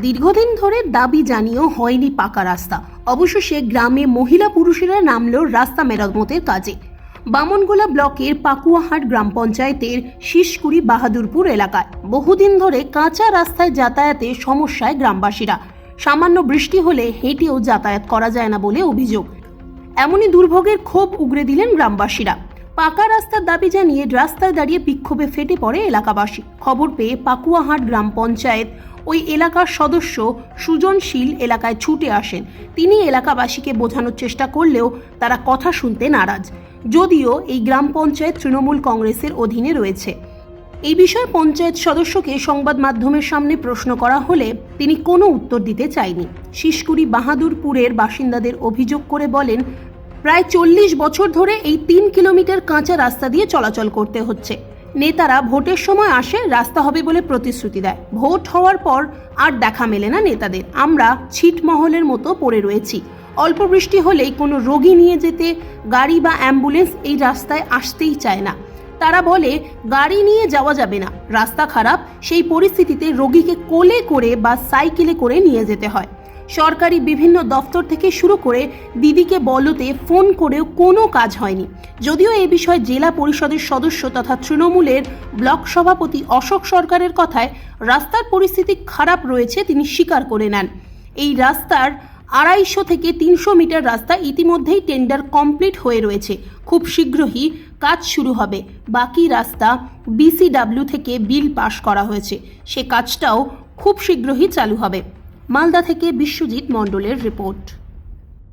দীর্ঘদিন ধরে দাবি জানিয়েও হয়নি পাকা রাস্তা। অবশেষে গ্রামে মহিলা পুরুষেরা নামল রাস্তা মেরামতের কাজে। বামনগোলা ব্লকের পাকুয়াহাট গ্রাম পঞ্চায়েতের শিশকুড়ি বাহাদুরপুর এলাকায় বহুদিন ধরে কাঁচা রাস্তায় যাতায়াতে সমস্যায় গ্রামবাসীরা। সামান্য বৃষ্টি হলে হেঁটেও যাতায়াত করা যায় না বলে অভিযোগ। এমনই দুর্ভোগের ক্ষোভ উগরে দিলেন গ্রামবাসীরা। পাকা রাস্তার দাবি জানিয়ে রাস্তায় দাঁড়িয়ে বিক্ষোভে ফেটে পড়ে এলাকাবাসী। খবর পেয়ে পাকুয়াহাট গ্রাম পঞ্চায়েত ওই এলাকার সদস্য সুজনশীল এলাকায় ছুটে আসেন। তিনি এলাকাবাসীকে বোঝানোর চেষ্টা করলেও তারা কথা শুনতে নারাজ। যদিও এই গ্রাম পঞ্চায়েত তৃণমূল কংগ্রেসের অধীনে রয়েছে। এই বিষয়ে পঞ্চায়েত সদস্যকে সংবাদ মাধ্যমের সামনে প্রশ্ন করা হলে তিনি কোনো উত্তর দিতে চাইনি শিশকুড়ি বাহাদুরপুরের বাসিন্দাদের অভিযোগ করে বলেন, প্রায় চল্লিশ বছর ধরে এই তিন কিলোমিটার কাঁচা রাস্তা দিয়ে চলাচল করতে হচ্ছে। নেতারা ভোটের সময় আসে রাস্তা হবে বলে প্রতিশ্রুতি দেয়। ভোট হওয়ার পর আর দেখা মেলে না নেতাদের। আমরা ছিটমহলের মতো পড়ে রয়েছি। অল্প বৃষ্টি হলেই কোনো রোগী নিয়ে যেতে, গাড়ি বা অ্যাম্বুলেন্স এই রাস্তায় আসতেই চায় না। তারা বলে, গাড়ি নিয়ে যাওয়া যাবে না। রাস্তা খারাপ, সেই পরিস্থিতিতে রোগীকে কোলে করে বা সাইকেলে করে নিয়ে যেতে হয়। সরকারি বিভিন্ন দফতর থেকে শুরু করে দিদিকে বলতে ফোন করেও কোনো কাজ হয়নি। যদিও এ বিষয়ে জেলা পরিষদের সদস্য তথা তৃণমূলের ব্লক সভাপতি অশোক সরকারের কথায় রাস্তার পরিস্থিতি খারাপ রয়েছে তিনি স্বীকার করে নেন। এই রাস্তার আড়াইশো থেকে তিনশো মিটার রাস্তা ইতিমধ্যেই টেন্ডার কমপ্লিট হয়ে রয়েছে। খুব শীঘ্রই কাজ শুরু হবে। বাকি রাস্তা বিসিডাব্লিউ থেকে বিল পাশ করা হয়েছে। সে কাজটাও খুব শীঘ্রই চালু হবে। মালদা থেকে বিশ্বজিৎ মণ্ডলের রিপোর্ট।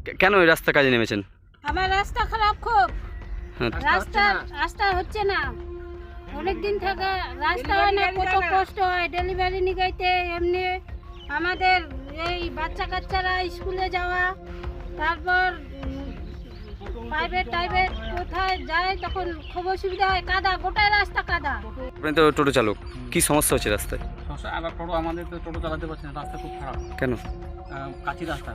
কে- কেন এই রাস্তা কাজে নেমেছেন? আমার রাস্তা খারাপ খুব। হ্যাঁ, রাস্তা রাস্তা হচ্ছে না। অনেক দিন থেকে রাস্তা হয় না কত কষ্ট হয়। ডেলিভারি নিগাইতে এমনি আমাদের এই বাচ্চা কাচ্চারা স্কুলে যাওয়া তারপর প্রাইভেট টাইভেট কোথায় যায় তখন খুব অসুবিধা হয়। কাদা গোটাই রাস্তা কাদা। আপনি তো টোটো চালক। কি সমস্যা হচ্ছে রাস্তায়? সমস্যা। আবার টোটো আমাদের তো টোটো চালাতে পারছে না রাস্তা খুব খারাপ। কেন? কাঁচি রাস্তা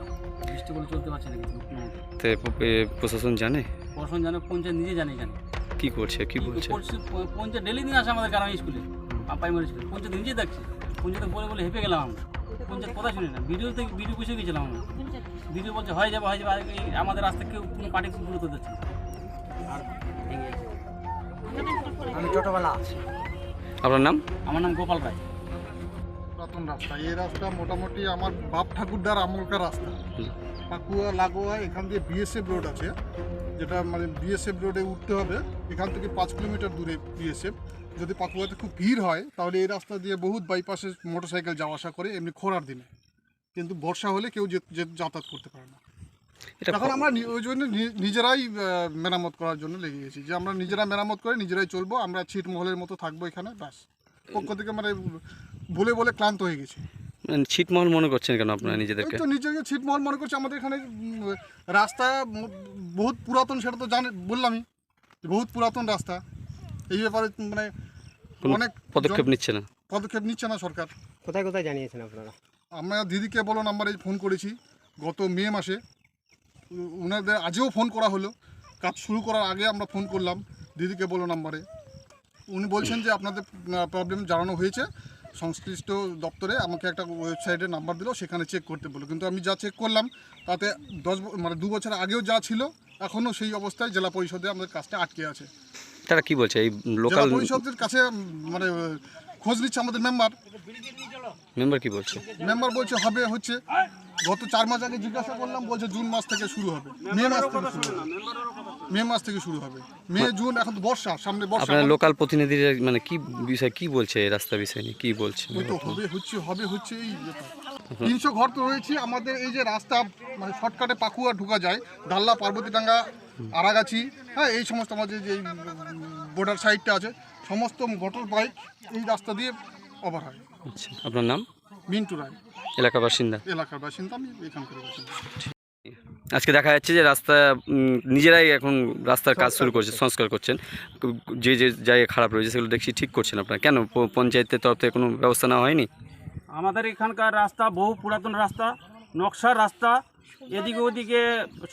বৃষ্টি বলে চলতে পারছে না কিছু। কোনো মতে। তো প- এ, প্রশাসন জানে? প্রশাসন জানে পঞ্চায়েত নিজে জানে এখানে। কি করছে কি বলছে? পঞ্চায়েত ডেলি দিন আসে আমাদের গ্রামে স্কুলে। প্রাইমারি স্কুলে পঞ্চায়েত নিজে দেখছে। পঞ্চায়েত বলে বলে হেঁপে গেলাম আমরা। পঞ্চায়েত কথা শুনি না। ভিডিও থেকে ভিডিও বসে গেছিলাম আমরা। ভিডিও বলছে হয়ে যাবে হয়ে যাবে। আর আমাদের রাস্তা কেউ কোনো পার্টি গুরুত্ব দিচ্ছে না। আমি টোটোবেলা আছি। আপনার নাম? আমার নাম গোপাল রায়। পুরাতন রাস্তা। এই রাস্তা মোটামুটি আমার বাপ ঠাকুরদার আমলকার রাস্তা। পাকুয়া লাগোয়া এখান দিয়ে বিএসএফ রোড আছে। যেটা মানে বিএসএফ রোডে উঠতে হবে। এখান থেকে পাঁচ কিলোমিটার দূরে বিএসএফ যদি পাকুয়াতে খুব ভিড় হয় তাহলে এই রাস্তা দিয়ে বহুত বাইপাসে মোটরসাইকেল যাওয়া আসা করে এমনি খোরার দিনে। কিন্তু বর্ষা হলে কেউ যাতায়াত করতে পারে না। এখন আমরা ওই জন্য নিজেরাই মেরামত করার জন্য লেগে গেছি। যে আমরা নিজেরা মেরামত করে নিজেরাই চলবো আমরা ছিটমহলের মতো থাকব এখানে ব্যাস। পক্ষ থেকে মানে বলে বলে ক্লান্ত হয়ে গেছি। মানে ছিটমহল মনে করছেন কেন আপনারা নিজেদেরকে? এই তো নিজেকে ছিটমহল মনে করছি আমাদের এখানে রাস্তা বহুত পুরাতন সেটা তো জানে বললামই বহুত পুরাতন রাস্তা। এই ব্যাপারে মানে অনেক পদক্ষেপ নিচ্ছে না? পদক্ষেপ নিচ্ছে না সরকার। কোথায় কোথায় জানিয়েছেন আপনারা? আমরা দিদিকে বলো নাম্বারে ফোন করেছি গত মে মাসে। উনাদের আজও ফোন করা হলো। কাজ শুরু করার আগে আমরা ফোন করলাম দিদিকে বলো নাম্বারে। উনি বলছেন যে আপনাদের প্রবলেম জানানো হয়েছে। সংশ্লিষ্ট দপ্তরে আমাকে একটা ওয়েবসাইটের নাম্বার দিল সেখানে চেক করতে বলল। কিন্তু আমি যা চেক করলাম তাতে দশ মানে দু বছর আগেও যা ছিল এখনও সেই অবস্থায় জেলা পরিষদে আমাদের কাজটা আটকে আছে। তারা কি বলছে? এই লোকাল পরিষদের কাছে মানে খোঁজ নিচ্ছে আমাদের মেম্বার মেম্বার কি বলছে? মেম্বার বলছে হবে হচ্ছে। গত চার মাস আগে জিজ্ঞাসা করলাম বলছে জুন মাস থেকে শুরু হবে। মে মাস থেকে শুরু হবে। মে মাস থেকে শুরু হবে। মে জুন এখন তো বর্ষা সামনে বর্ষা। আপনার লোকাল প্রতিনিধিরা মানে কি বিষয় কি বলছে এই রাস্তা বিষয় নিয়ে? কি বলছে? ওই তো হবে হচ্ছে হবে হচ্ছে এই তিনশো ঘর তো রয়েছে আমাদের এই যে রাস্তা মানে শর্টকাটে পাকুয়া ঢুকা যায় দাল্লা পার্বতীডাঙ্গা আরাগাছি হ্যাঁ এই সমস্ত আমাদের যে বর্ডার সাইডটা আছে সমস্ত মোটর বাইক এই রাস্তা দিয়ে ওভার হয়। আচ্ছা আপনার নাম? মিন্টু রায়। এলাকা বাসিন্দা? এলাকার বাসিন্দা আমি এখানকার বাসিন্দা। আজকে দেখা যাচ্ছে যে রাস্তা নিজেরাই এখন রাস্তার কাজ শুরু করছে সংস্কার করছেন। যে যে জায়গায় খারাপ রয়েছে সেগুলো দেখছি ঠিক করছেন আপনারা। কেন পঞ্চায়েতের তরফ থেকে কোনো ব্যবস্থা নেওয়া হয়নি? আমাদের এখানকার রাস্তা বহু পুরাতন রাস্তা নকশার রাস্তা এদিকে ওদিকে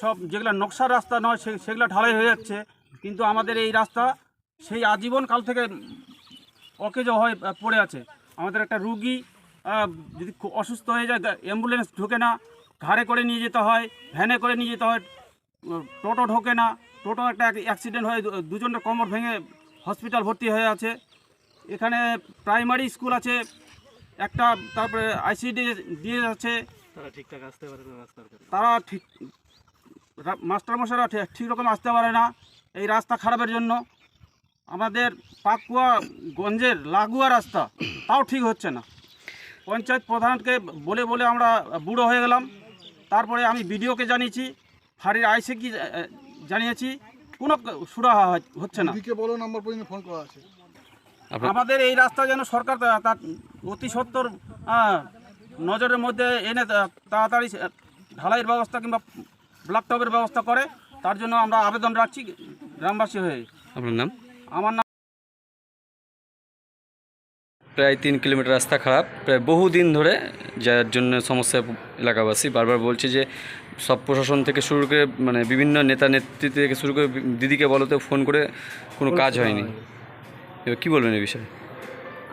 সব যেগুলো নকশার রাস্তা নয় সে সেগুলো ঢালাই হয়ে যাচ্ছে। কিন্তু আমাদের এই রাস্তা সেই আজীবন কাল থেকে অকেজ হয়ে পড়ে আছে। আমাদের একটা রুগী যদি অসুস্থ হয়ে যায় অ্যাম্বুলেন্স ঢোকে না ঘাড়ে করে নিয়ে যেতে হয় ভ্যানে করে নিয়ে যেতে হয় টোটো ঢোকে না টোটো একটা অ্যাক্সিডেন্ট হয়ে দু- দুজনের কোমর ভেঙে হসপিটাল ভর্তি হয়ে আছে। এখানে প্রাইমারি স্কুল আছে একটা তারপরে আইসিডি দিয়ে আছে তারা ঠিক মাস্টারমশাইরা ঠিক- ঠিক রকম আসতে পারে না এই রাস্তা খারাপের জন্য। আমাদের পাকুয়া গঞ্জের লাগোয়া রাস্তা তাও ঠিক হচ্ছে না। পঞ্চায়েত প্রধানকে বলে বলে আমরা বুড়ো হয়ে গেলাম। তারপরে আমি বিডিওকে জানিয়েছি ফাঁড়ির আইসে কি জানিয়েছি কোনো সুরাহা হচ্ছে না। বলো নাম্বার পর্যন্ত ফোন করা আছে। আমাদের এই রাস্তা যেন সরকার তার অতি সত্তর নজরের মধ্যে এনে তা- তাড়াতাড়ি ঢালাইয়ের ব্যবস্থা কিংবা ব্লক টপের ব্যবস্থা করে তার জন্য আমরা আবেদন রাখছি গ্রামবাসী হয়ে। আপনার নাম? আমার নাম প্রায় তিন কিলোমিটার রাস্তা খারাপ। প্রায় বহু দিন ধরে যার জন্য সমস্যা এলাকাবাসী বারবার বলছে যে সব প্রশাসন থেকে শুরু করে মানে বিভিন্ন নেতা নেতৃত্ব থেকে শুরু করে দিদিকে বলতে ফোন করে কোনো কাজ হয়নি। এবার কী বলবেন এই বিষয়ে?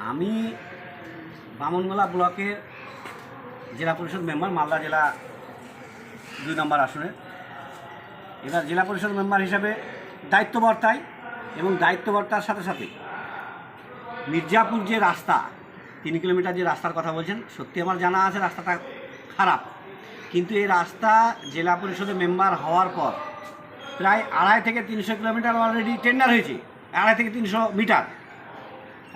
আমি বামনগোলা ব্লকের জেলা পরিষদ মেম্বার মালদা জেলা দুই নম্বর আসনের এবার জেলা পরিষদ মেম্বার হিসাবে দায়িত্ববর্তাই এবং দায়িত্ববর্তার সাথে সাথে মির্জাপুর যে রাস্তা, তিন কিলোমিটার যে রাস্তার কথা বলছেন, সত্যি আমার জানা আছে রাস্তাটা খারাপ। কিন্তু এই রাস্তা জেলা পরিষদের মেম্বার হওয়ার পর প্রায় আড়াই থেকে তিনশো কিলোমিটার অলরেডি টেন্ডার হয়েছে, আড়াই থেকে তিনশো মিটার।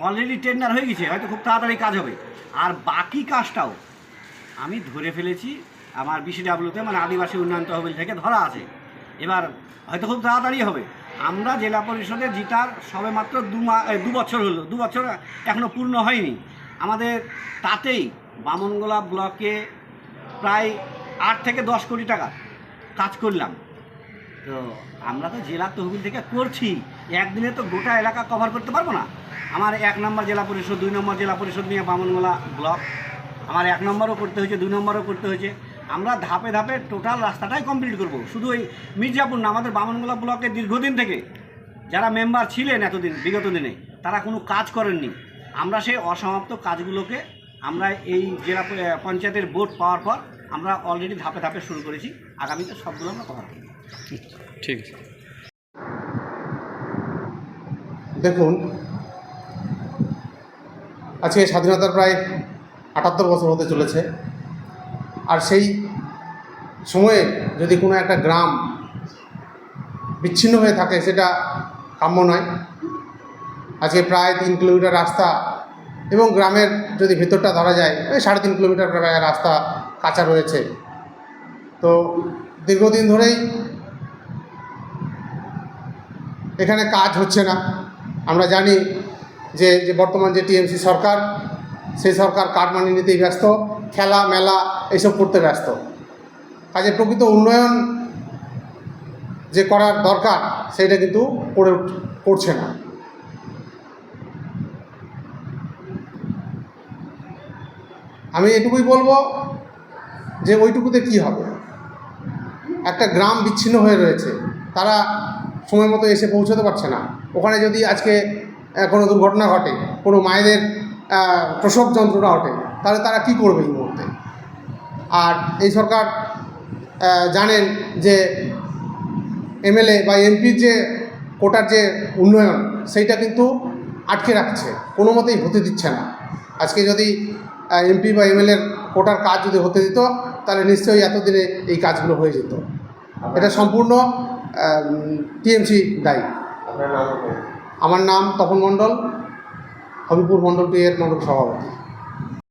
অলরেডি টেন্ডার হয়ে গেছে, হয়তো খুব তাড়াতাড়ি কাজ হবে। আর বাকি কাজটাও আমি ধরে ফেলেছি, আমার বিসিডাব্লিউতে মানে আদিবাসী উন্নয়ন তহবিল থেকে ধরা আছে। এবার হয়তো খুব তাড়াতাড়ি হবে। আমরা জেলা পরিষদে জিতার সবে মাত্র দু মা দু বছর হলো। দু বছর এখনও পূর্ণ হয়নি। আমাদের তাতেই বামনগোলা ব্লকে প্রায় আট থেকে দশ কোটি টাকা কাজ করলাম। তো আমরা তো জেলা তহবিল থেকে করছি। একদিনে তো গোটা এলাকা কভার করতে পারব না। আমার এক নম্বর জেলা পরিষদ, দুই নম্বর জেলা পরিষদ নিয়ে বামনগোলা ব্লক। আমার এক নম্বরও করতে হয়েছে, দুই নম্বরও করতে হয়েছে। আমরা ধাপে ধাপে টোটাল রাস্তাটাই কমপ্লিট করব। শুধু ওই মির্জাপুর না আমাদের বামনগোলা ব্লকের দীর্ঘদিন থেকে যারা মেম্বার ছিলেন এতদিন বিগত দিনে তারা কোনো কাজ করেননি। আমরা সেই অসমাপ্ত কাজগুলোকে আমরা এই জেলা পঞ্চায়েতের ভোট পাওয়ার পর আমরা অলরেডি ধাপে ধাপে শুরু করেছি। আগামীতে সবগুলো আমরা কভার করব। ঠিক আছে। দেখুন আজকে স্বাধীনতার প্রায় আটাত্তর বছর হতে চলেছে। আর সেই সময়ে যদি কোনো একটা গ্রাম বিচ্ছিন্ন হয়ে থাকে, সেটা কাম্য নয়। আজকে প্রায় তিন কিলোমিটার রাস্তা এবং গ্রামের যদি ভেতরটা ধরা যায় ওই সাড়ে তিন কিলোমিটার প্রায় রাস্তা কাঁচা রয়েছে। তো দীর্ঘদিন ধরেই এখানে কাজ হচ্ছে না। আমরা জানি যে যে বর্তমান যে টিএমসি সরকার, সেই সরকার কাঠ মানিয়ে নিতেই ব্যস্ত। খেলা, মেলা এইসব করতে ব্যস্ত। কাজে প্রকৃত উন্নয়ন যে করার দরকার, সেটা কিন্তু করে করছে না। আমি এটুকুই বলব যে ওইটুকুতে কি হবে? একটা গ্রাম বিচ্ছিন্ন হয়ে রয়েছে, তারা সময় মতো এসে পৌঁছতে পারছে না। ওখানে যদি আজকে কোনো দুর্ঘটনা ঘটে, কোনো মায়েদের প্রসব যন্ত্রণা ঘটে তাহলে তারা কি করবে এই মুহূর্তে? আর এই সরকার জানেন যে এমএলএ বা এমপির যে কোটার যে উন্নয়ন সেইটা কিন্তু আটকে রাখছে কোনো মতেই হতে দিচ্ছে না। আজকে যদি এমপি বা এমএলএর কোটার কাজ যদি হতে দিত তাহলে নিশ্চয়ই এতদিনে এই কাজগুলো হয়ে যেত। এটা সম্পূর্ণ টিএমসি দায়ী। আমার নাম তপন মণ্ডল হবিপুর মণ্ডল টু এর মণ্ডল সভাপতি।